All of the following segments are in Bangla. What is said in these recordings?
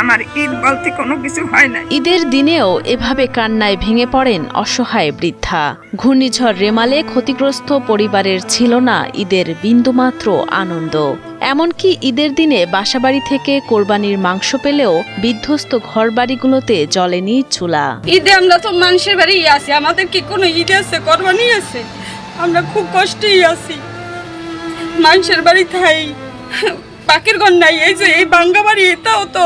আমার ঈদ বলতে কোনো কিছু হয় না। ঈদের দিনেও এভাবে কান্নায় ভেঙে পড়েন অসহায় বৃদ্ধা। ঘূর্ণিঝড় রেমালে ক্ষতিগ্রস্ত পরিবারের ছিল না ঈদের বিন্দুমাত্র আনন্দ। এমনকি ঈদের দিনে বাসাবাড়ি থেকে কোরবানির মাংস পেলেও বিধ্বস্ত ঘরবাড়িগুলোতে জ্বলেনি চুলা। ঈদে আমরা তো মানুষের বাড়ি আছি আমাদের কি কোনো ঈদ আছে কোরবানি আছে? আমরা খুব কষ্টেই আছি। মানুষের বাড়ি থাই পাখির ঘর নাই এই যে এই বাঙ্গা বাড়ি এটাও তো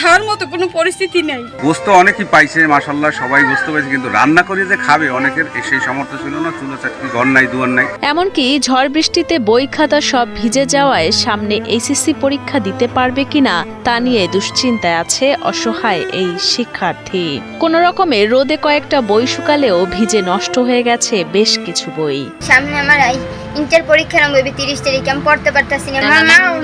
থার মতো কোনো পরিস্থিতি নেই। গোস্ত অনেকই পাইছে মাসাল্লাহ সবাই গোস্ত পাইছে কিন্তু রান্না করে যে খাবে অনেকের সেই সামর্থ্য ছিল না চুলো চাকরি ঘর নাই দুয়ার নাই। এমনকি ঝড় বৃষ্টিতে বই খাতা সব ভিজে যাওয়ায় সামনে এইচএসসি পরীক্ষা দিতে পারবে কিনা তা নিয়ে দুশ্চিন্তায় আছে অসহায় এই শিক্ষার্থী। কোন রকমে রোদে কয়েকটা বই শুকালেও ভিজে নষ্ট হয়ে গেছে বেশ কিছু বই। সামনে আমার ইন্টার পরীক্ষার আমি তিরিশ তারিখে আমি পড়তে পারতাছি না।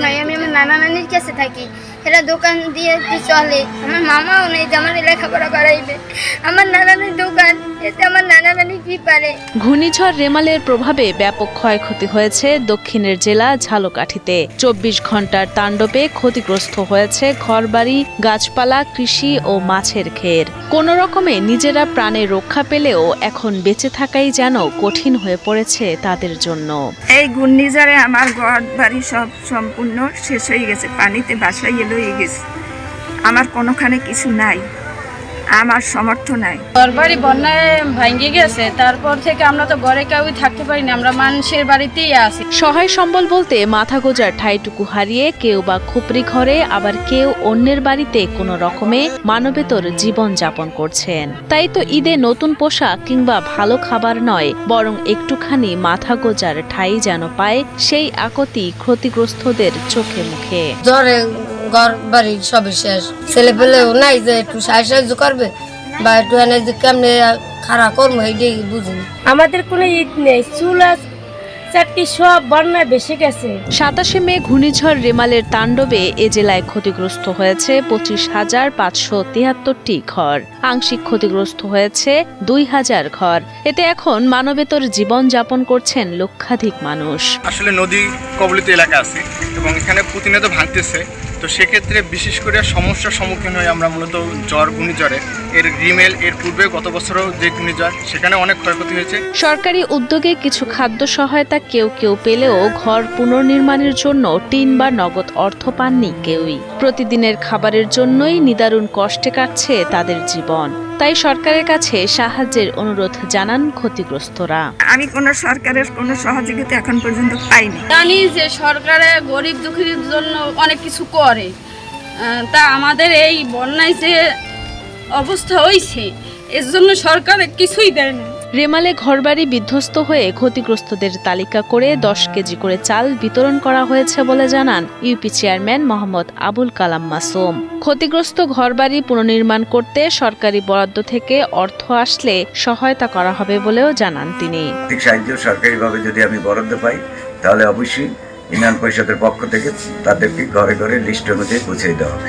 নাই আমি আমার নানা নানির কাছে থাকি। এরা দোকান দিয়ে চলে? আমার মামাও নেই যে আমার লেখাপড়া করাইবে। আমার নানা দোকান। এতে আমার নানা নানি কি পারে? ঘূর্ণিঝড় রেমালের প্রভাবে ব্যাপক ক্ষয়ক্ষতি হয়েছে দক্ষিণের জেলা ঝালকাঠিতে। চব্বিশ ঘণ্টার তাণ্ডবে ক্ষতিগ্রস্ত হয়েছে ঘরবাড়ি গাছপালা কৃষি ও মাছের ঘের কোনো রকমে নিজেরা প্রাণে রক্ষা পেলেও এখন বেঁচে থাকাই যেন কঠিন হয়ে পড়েছে তাদের জন্য। এই ঘূর্ণিঝড়ে আমার ঘর বাড়ি সব সম্পূর্ণ শেষ হয়ে গেছে পানিতে ভাসাইয়ে লয়ে গেছে। আমার কোনোখানে কিছু নাই। আমার সমর্থ নাই। ঘর বাড়ি বন্যায় ভাঙ্গে গেছে তারপর থেকে আমরা তো ঘরে কেউই থাকতে পারি না আমরা মানুষের বাড়িতেই আছি। সহায় সম্বল বলতে মাথা গোজার ঠাইটুকু হারিয়ে কেউ বা খুপরি ঘরে আবার কেউ অন্যের বাড়িতে কোনো রকমে মানবেতর জীবন যাপন করছেন। তাই তো ঈদে নতুন পোশাক কিংবা ভালো খাবার নয় বরং একটুখানি মাথা গোজার ঠাই যেন পায় সেই আকতি ক্ষতিগ্রস্তদের চোখে মুখে। জ্বরে ঘর বাড়ি সবই শেষ। ছেলে পেলেও নাই যে একটু সাহায্য সাহায্য করবে বা একটু এনে যে কেমনে খারাপ করব এইটাই বুঝিনি আমাদের কোনো ঈদ নেই, চুলা চারটি সব বন্যায় বেসে গেছে। সাতাশে মে ঘূর্ণিঝড় রেমালের তাণ্ডবে এ জেলায় ক্ষতিগ্রস্ত হয়েছে পঁচিশ হাজার পাঁচশো তিয়াত্তরটি ঘর। আংশিক ক্ষতিগ্রস্ত হয়েছে দুই হাজার ঘর। এতে এখন মানবেতর জীবন যাপন করছেন লক্ষাধিক মানুষ। আসলে নদী কবলিত এলাকা আছে এবং এখানে প্রতিনিয়ত ভাঙতেছে। তো সেক্ষেত্রে বিশেষ করে সমস্যার সম্মুখীন হয়ে আমরা মূলত জ্বর ঘূর্ণিঝড়ে। এর রিমেল এর পূর্বে গত বছরও যে ঘূর্ণিঝড় সেখানে অনেক ক্ষয়ক্ষতি হয়েছে। সরকারি উদ্যোগে কিছু খাদ্য সহায়তা কেউ কেউ পেলেও ঘর পুনর্নির্মাণের জন্য টিন বা নগদ অর্থ পাননি কেউই। প্রতিদিনের খাবারের জন্যই নিদারুণ কষ্টে কাটছে তাদের জীবন। তাই সরকারের কাছে সাহায্যের অনুরোধ জানান ক্ষতিগ্রস্তরা। আমি কোনো সরকারের কোনো সহযোগিতা এখন পর্যন্ত পাইনি। জানি যে সরকারে গরিব দুঃখীর জন্য অনেক কিছু করে। তা আমাদের এই বন্যায় যে অবস্থা হয়েছে এর জন্য সরকার কিছুই দেয় না রেমালে ঘরবাড়ি বিধ্বস্ত হয়ে ক্ষতিগ্রস্তদের তালিকা করে দশ কেজি করে চাল বিতরণ করা হয়েছে বলে জানান ইউপি চেয়ারম্যান মোহাম্মদ আবুল কালাম মাসুম। ক্ষতিগ্রস্ত ঘরবাড়ি পুনর্নির্মাণ করতে সরকারি বরাদ্দ থেকে অর্থ আসলে সহায়তা করা হবে বলেও জানান তিনি। সাহায্য সরকারিভাবে যদি আমি বরাদ্দ পাই, তাহলে অবশ্যই ইউনিয়ন পরিষদের পক্ষ থেকে তাদেরকে ঘরে ঘরে লিস্ট অনুযায়ী পৌঁছে দেওয়া হবে।